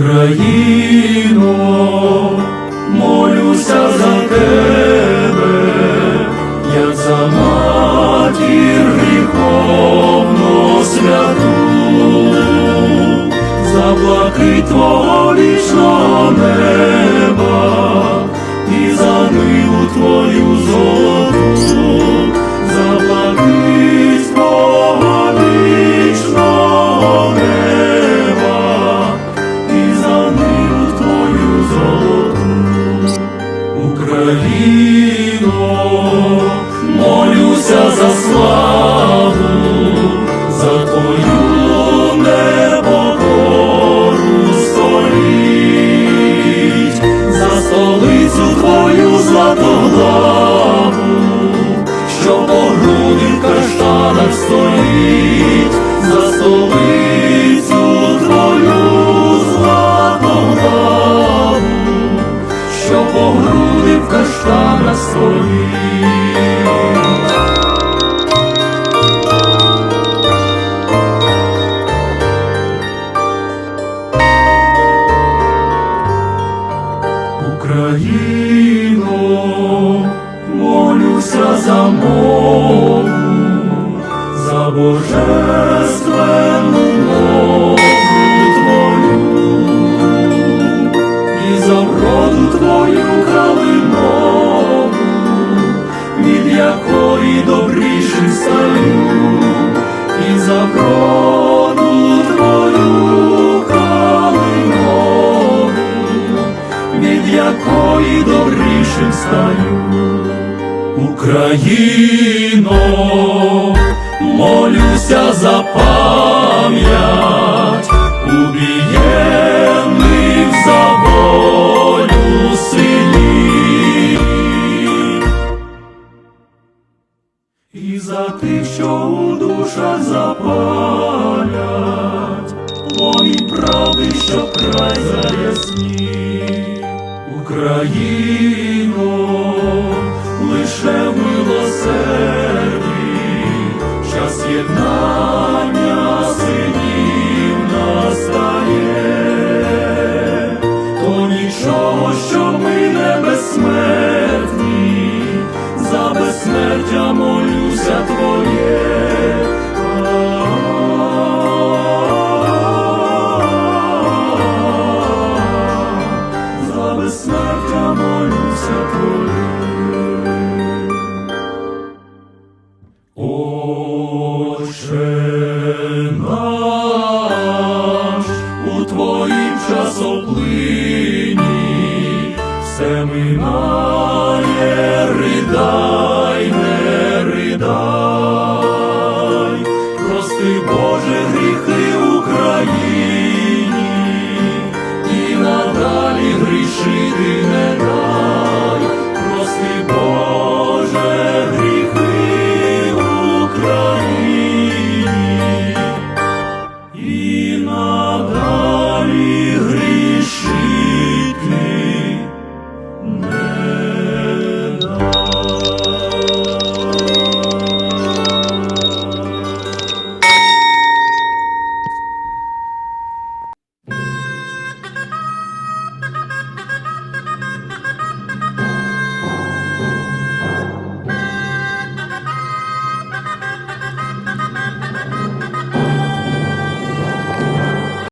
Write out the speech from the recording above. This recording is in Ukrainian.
Україно, молюся за тебе, як за матір гріховну святу, за твого вічного неба Україно, молюся за славу, за твою непокору століть, за столицю твою златоглаву, що по груди в каштанах стоїть, за столицю молюся за мову, за божественну мову твою і за вроду твою калинову, від якої добрішим стаю, і за вроду твою калинову, від якої добрішим стаю. Україно, молюся за пам'ять убієнних за волю синів. І за тих, що у душах запалять, вогонь правди, що край заяснів. Україно, час єднання синів настає, то нічого, що ми не безсмертні, за безсмертя молюся твоє. За безсмертя молюся твоє. і надалі.